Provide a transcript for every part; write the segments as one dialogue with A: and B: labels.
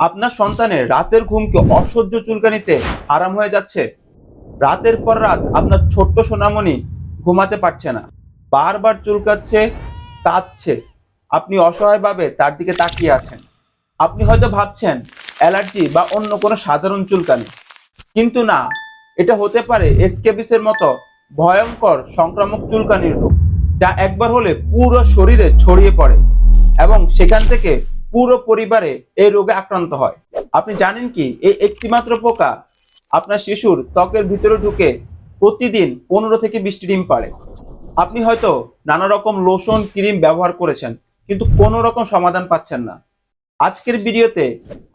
A: আপনার সন্তানের রাতের ঘুমকে অসহ্য চুলকানিতে আরাম হয়ে যাচ্ছে। রাতের পর রাত আপনার ছোট্ট সোনামণি ঘুমাতে পারছে না। বারবার চুলকাচ্ছে, কাঁদছে। আপনি অসহায়ভাবে তার দিকে তাকিয়ে আছেন। আপনি হয়তো ভাবছেন, অ্যালার্জি বা অন্য কোনো সাধারণ চুলকানি। কিন্তু না, এটা হতে পারে এসকেবিসের মতো ভয়ঙ্কর সংক্রামক চুলকানির রোগ, যা একবার হলে পুরো শরীরে ছড়িয়ে পড়ে এবং সেখান থেকে পুরো পরিবারে এই রোগে আক্রান্ত হয়। আপনি জানেন কি? এই একটিমাত্র পোকা আপনার শিশুর ত্বকের ভিতরে ঢুকে প্রতিদিন পনেরো থেকে বিশটি ডিম পাড়ে। আপনি হয়তো নানা রকম লোশন ক্রিম ব্যবহার করেছেন, কিন্তু কোনো রকম সমাধান পাচ্ছেন না। আজকের ভিডিওতে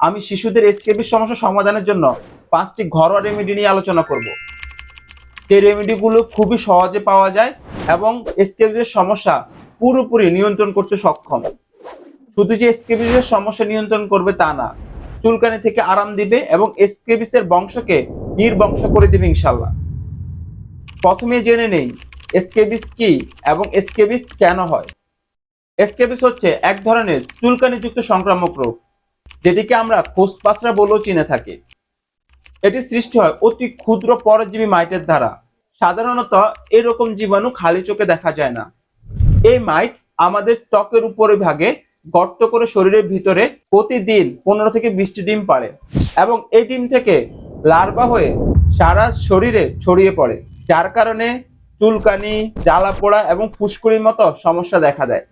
A: আমি শিশুদের এসকেবির সমস্যা সমাধানের জন্য পাঁচটি ঘরোয়া রেমেডি নিয়ে আলোচনা করব। এই রেমেডিগুলো খুবই সহজে পাওয়া যায় এবং এসকেবিসের সমস্যা পুরোপুরি নিয়ন্ত্রণ করতে সক্ষম। শুধু যে এসকেবিসের সমস্যা নিয়ন্ত্রণ করবে তা না, চুলকানি থেকে আরাম দিবে এবং এসকেবিসের বংশকে নির্বংশ করে দিবে ইনশাল্লাহ প্রথমে জেনে নেই এসকেবিস কি এবং এসকেবিস কেন হয়? এসকেবিস হচ্ছে এক ধরনের চুলকানিযুক্ত সংক্রামক রোগ, যেটিকে আমরা খোসপাচরা বলেও চিনে থাকি। এটি সৃষ্টি হয় অতি ক্ষুদ্র পরজীবী মাইটের দ্বারা। সাধারণত এরকম জীবাণু খালি চোখে দেখা যায় না। এই মাইট আমাদের ত্বকের উপরে ভাগে গর্ত করে শরীরের ভিতরে প্রতিদিন পনেরো থেকে বিশটি ডিম পারে এবং এই ডিম থেকে লার্ভা হয়ে সারা শরীরে ছড়িয়ে পড়ে, যার কারণে চুলকানি জ্বালা পোড়া এবং ফুসকুড়ির মতো সমস্যা দেখা দেয়।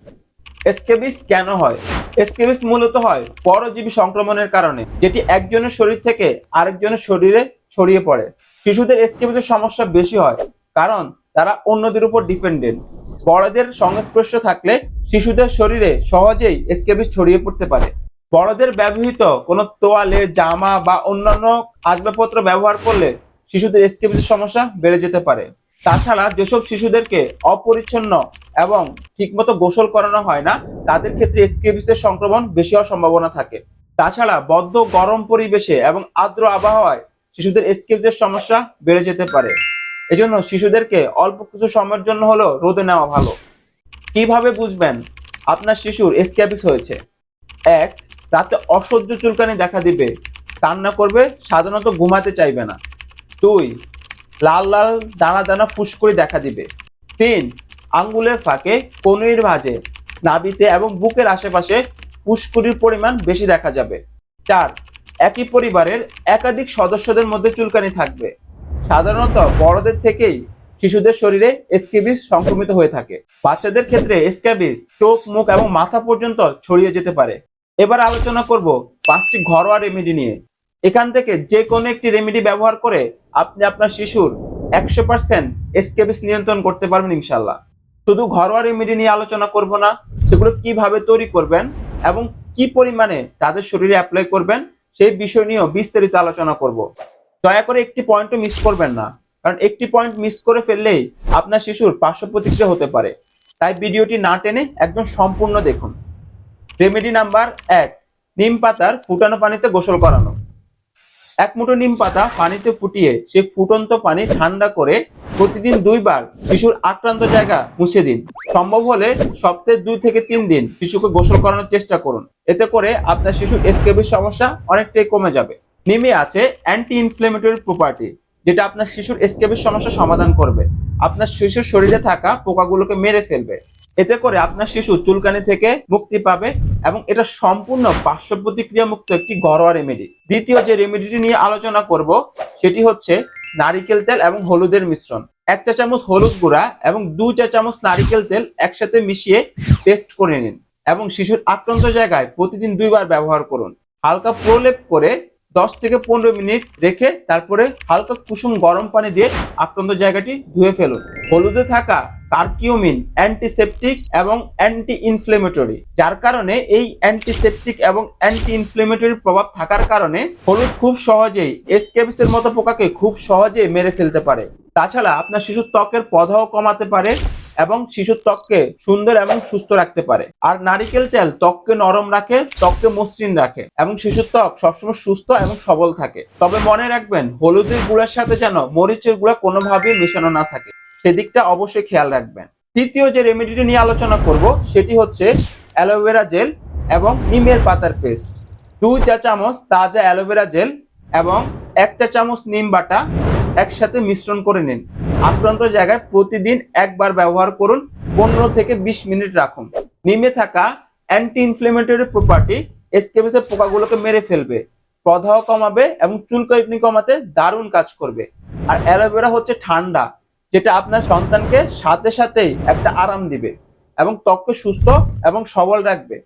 A: এসকেবিস কেন হয়? এসকেবিস মূলত হয় পরজীবী সংক্রমণের কারণে, যেটি একজনের শরীর থেকে আরেকজনের শরীরে ছড়িয়ে পড়ে। শিশুদের এসকেবিসের সমস্যা বেশি হয় কারণ তারা অন্যদের উপর ডিপেন্ডেন্ট। বড়দের সংস্পর্শ থাকলে শিশুদের শরীরে সহজেই এসকেবিস ছড়িয়ে পড়তে পারে। বড়দের ব্যবহৃত কোনো তোয়ালে, জামা বা অন্যান্য আসবাবপত্র ব্যবহার করলে শিশুদের এসকেবিসের সমস্যা বেড়ে যেতে পারে। তাছাড়া যেসব শিশুদেরকে অপরিচ্ছন্ন এবং ঠিকমতো গোসল করানো হয় না, তাদের ক্ষেত্রে এসকেবিসের সংক্রমণ বেশি হওয়ার সম্ভাবনা থাকে। তাছাড়া বদ্ধ গরম পরিবেশে এবং আর্দ্র আবহাওয়ায় শিশুদের এসকেবিসের সমস্যা বেড়ে যেতে পারে। এজন্য শিশুদেরকে অল্প কিছু সময়ের জন্য হলেও রোদে নেওয়া ভালো। কীভাবে বুঝবেন? আপনার শিশুর এসকেবিস হয়েছে। এক, রাতে অসহ্য চুলকানি দেখা দিবে। কান্না করবে, সাধারণত ঘুমাতে চাইবে না। দুই, লাল লাল দানা দানা ফুসকুড়ি দেখা দিবে। তিন, আঙ্গুলের ফাঁকে কনুইর ভাঁজে। নাবিতে এবং বুকের আশেপাশে ফুসকুড়ির পরিমাণ বেশি দেখা যাবে। চার, একই পরিবারের একাধিক সদস্যদের মধ্যে চুলকানি থাকবে। সাধারণত বড়দের থেকেই শিশুদের শরীরে এসকেবিস সংক্রমিত হয়ে থাকে। বাচ্চাদের ক্ষেত্রে এসকেবিস চোখ, মুখ এবং মাথা পর্যন্ত ছড়িয়ে যেতে পারে। এবার আলোচনা করব পাঁচটি ঘরোয়া রেমেডি নিয়ে। এখান থেকে যে কোনো একটি রেমেডি ব্যবহার করে আপনি আপনার শিশুর একশো পার্সেন্ট এসকেবিস নিয়ন্ত্রণ করতে পারবেন ইনশাল্লাহ শুধু ঘরোয়া রেমেডি নিয়ে আলোচনা করব না, সেগুলো কীভাবে তৈরি করবেন এবং কি পরিমাণে তাদের শরীরে অ্যাপ্লাই করবেন, সেই বিষয় নিয়েও বিস্তারিত আলোচনা করব। দয়া করে একটি পয়েন্টও মিস করবেন না। কারণ একটি পয়েন্ট মিস করে ফেললেই আপনার শিশুর পার্শ্ব প্রতিক্রিয়া হতে পারে। তাই ভিডিওটি না টেনে একদম সম্পূর্ণ দেখুন। রেমেডি নাম্বার এক, নিম পাতার ফুটানো পানিতে গোসল করানো। এক মুঠো নিম পাতা পানিতে ফুটিয়ে সে ফুটন্ত পানি ঠান্ডা করে প্রতিদিন দুইবার শিশুর আক্রান্ত জায়গা মুছে দিন। সম্ভব হলে সপ্তাহে দুই থেকে তিন দিন শিশুকে গোসল করানোর চেষ্টা করুন। এতে করে আপনার শিশুর এসকেবির সমস্যা অনেকটাই কমে যাবে। নিমে আছে অ্যান্টি ইনফ্লেমেটরি প্রপার্টি যেটা আপনার শিশুর এসকেবির সমস্যা সমাধান করবে। আপনার শিশুর শরীরে থাকা পোকাগুলোকে মেরে ফেলবে। এতে করে আপনার শিশু চুলকানি থেকে মুক্তি পাবে এবং এটা সম্পূর্ণ পার্শ্ব প্রতিক্রিয়া মুক্ত একটি ঘরোয়া রেমেডি দ্বিতীয় যে রেমেডিটি নিয়ে আলোচনা করব, সেটি হচ্ছে নারিকেল তেল এবং হলুদের মিশ্রণ। এক চা চামচ হলুদ গুঁড়া এবং দু চা চামচ নারিকেল তেল একসাথে মিশিয়ে পেস্ট করে নিন এবং শিশুর আক্রান্ত জায়গায় প্রতিদিন দুইবার ব্যবহার করুন। হালকা প্রলেপ করে দশ থেকে পনেরো মিনিট রেখে তারপরে হালকা কুসুম গরম পানি দিয়ে আক্রান্ত জায়গাটি ধুয়ে ফেলুন। হলুদে থাকা কার্কিউমিন অ্যান্টিসেপটিক এবং অ্যান্টি ইনফ্লেমেটরি যার কারণে এই অ্যান্টিসেপটিক এবং অ্যান্টি ইনফ্লেমেটরি প্রভাব থাকার কারণে হলুদ খুব সহজেই এসকেবিসের মতো পোকাকে খুব সহজে মেরে ফেলতে পারে। তাছাড়া আপনার শিশুর ত্বকের পধাও কমাতে পারে এবং শিশুর ত্বককে সুন্দর এবং সুস্থ রাখতে পারে। আর নারিকেল তেল ত্বককে নরম রাখে, ত্বককে মসৃণ রাখে এবং শিশুর ত্বক সবসময় সুস্থ এবং সবল থাকে। তবে মনে রাখবেন, হলুদের গুঁড়ার সাথে যেন মরিচের গুঁড়া কোনোভাবেই মেশানো না থাকে। সেদিকটা অবশ্যই খেয়াল রাখবেন। তৃতীয় যে রেমেডিটি নিয়ে আলোচনা করব, সেটি হচ্ছে অ্যালোভেরা জেল এবং নিমের পাতার পেস্ট। দুই চা চামচ তাজা অ্যালোভেরা জেল এবং এক চা চামচ নিম বাটা একসাথে মিশ্রণ করে নিন। আক্রান্ত জায়গায় প্রতিদিন একবার ব্যবহার করুন, পনেরো থেকে বিশ মিনিট রাখুন। নিমে থাকা অ্যান্টি ইনফ্লেমেটরি প্রপার্টি এসকেবিসের পোকাগুলোকে মেরে ফেলবে, প্রদাহ কমাবে এবং চুলকানি কমাতে দারুণ কাজ করবে। আর অ্যালোভেরা হচ্ছে ঠান্ডা, যেটা আপনার সন্তানকে সাথে সাথেই একটা আরাম দিবে এবং ত্বককে সুস্থ এবং সবল রাখবে।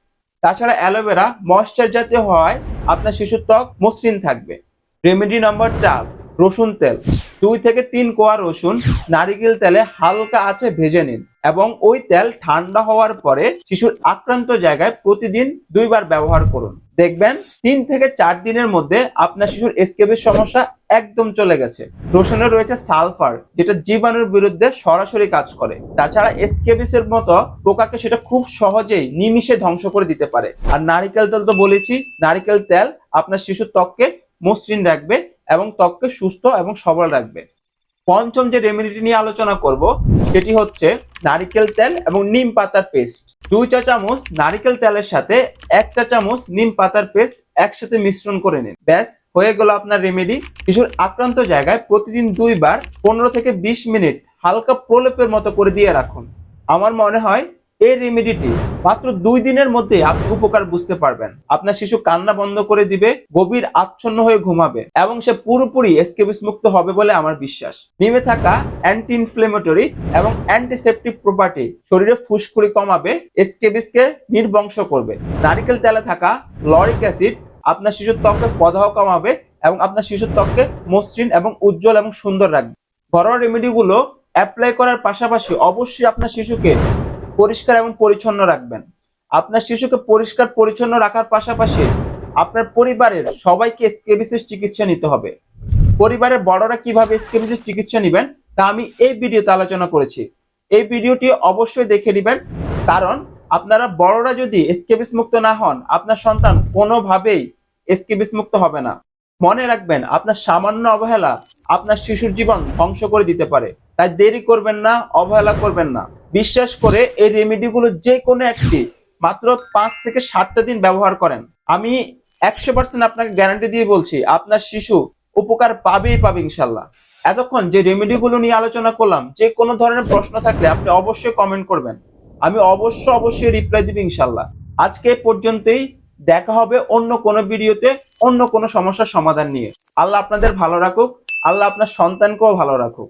A: তাছাড়া অ্যালোভেরা ময়েশ্চার জাতীয় হওয়ায় আপনার শিশুর ত্বক মসৃণ থাকবে। রেমেডি নাম্বার চার রসুন তেল। দুই থেকে তিন কোয়া রসুন, নারিকেল তেলে হালকা আছে ভেজে নিন এবং ওই তেল ঠান্ডা হওয়ার পরে শিশুর আক্রান্ত জায়গায় প্রতিদিন দুইবার ব্যবহার করুন। দেখবেন, তিন থেকে চার দিনের মধ্যে আপনার শিশুর এসকেবের সমস্যা একদম চলে গেছে। রসুনে রয়েছে সালফার, যেটা জীবাণুর বিরুদ্ধে সরাসরি কাজ করে। তাছাড়া এসকেবিসের মতো পোকাকে সেটা খুব সহজেই নিমিষে ধ্বংস করে দিতে পারে। আর নারিকেল তেল তো বলেছি, নারিকেল তেল আপনার শিশুর ত্বককে মসৃণ রাখবে এবং ত্বককে সুস্থ এবং সবল রাখবে। পঞ্চম যে রেমেডিটি নিয়ে আলোচনা করব, সেটি হচ্ছে নারিকেল তেল এবং নিম পাতার পেস্ট দুই চা চামচ নারিকেল তেলের সাথে এক চা চামচ নিম পাতার পেস্ট একসাথে মিশ্রণ করে নিন। ব্যাস, হয়ে গেল আপনার রেমেডি শিশুর আক্রান্ত জায়গায় প্রতিদিন দুইবার পনেরো থেকে বিশ মিনিট হালকা প্রলেপের মতো করে দিয়ে রাখুন। আমার মনে হয় এই রেমেডিটি মাত্র দুই দিনের মধ্যে আপনি উপকার বুঝতে পারবেন। আপনার শিশু কান্না বন্ধ করে দিবে, গভীর আচ্ছন্ন হয়ে ঘুমাবে এবং সে পুরোপুরি এসকেবিস মুক্ত হবে বলে আমার বিশ্বাস। নিমে থাকা অ্যান্টি ইনফ্লেমেটরি এবং অ্যান্টিসেপটিক প্রপার্টি শরীরে ফুসকুড়ি কমাবে এসকেবিসকে নির্বংশ করবে। নারিকেল তেলে থাকা লরিক অ্যাসিড আপনার শিশুর ত্বকে প্রদাহ কমাবে এবং আপনার শিশুর ত্বককে মসৃণ এবং উজ্জ্বল এবং সুন্দর রাখবে। ঘরোয়া রেমেডিগুলো অ্যাপ্লাই করার পাশাপাশি অবশ্যই আপনার শিশুকে পরিষ্কার এবং পরিচ্ছন্ন রাখবেন। আপনার শিশুকে পরিষ্কার, পরিচ্ছন্ন রাখার পাশাপাশি আপনার পরিবারের সবাইকে স্কেবিসের চিকিৎসা নিতে হবে। পরিবারের বড়রা কীভাবে স্কেবিসের চিকিৎসা নেবেন, তা আমি এই ভিডিওতে আলোচনা করেছি। এই ভিডিওটি অবশ্যই দেখে নেবেন, কারণ আপনারা বড়রা যদি স্কেবিস মুক্ত না হন, আপনার সন্তান কোনোভাবেই স্কেবিস মুক্ত হবে না। মনে রাখবেন, আপনার সামান্য অবহেলা আপনার শিশুর জীবন ধ্বংস করে দিতে পারে। তাই দেরি করবেন না, অবহেলা করবেন না। বিশ্বাস করে এই রেমেডিগুলো যে কোনো একটি, মাত্র পাঁচ থেকে সাতটা দিন ব্যবহার করেন। আমি একশো পার্সেন্ট আপনাকে গ্যারান্টি দিয়ে বলছি, আপনার শিশু উপকার পাবেই পাবে ইনশাল্লাহ। এতক্ষণ যে রেমেডিগুলো নিয়ে আলোচনা করলাম, যে কোনো ধরনের প্রশ্ন থাকলে আপনি অবশ্যই কমেন্ট করবেন। আমি অবশ্য অবশ্যই রিপ্লাই দিব ইনশাল্লাহ। আজকে পর্যন্তই, দেখা হবে অন্য কোনো ভিডিওতে, অন্য কোনো সমস্যার সমাধান নিয়ে। আল্লাহ আপনাদের ভালো রাখুক, আল্লাহ আপনার সন্তানকেও ভালো রাখুক।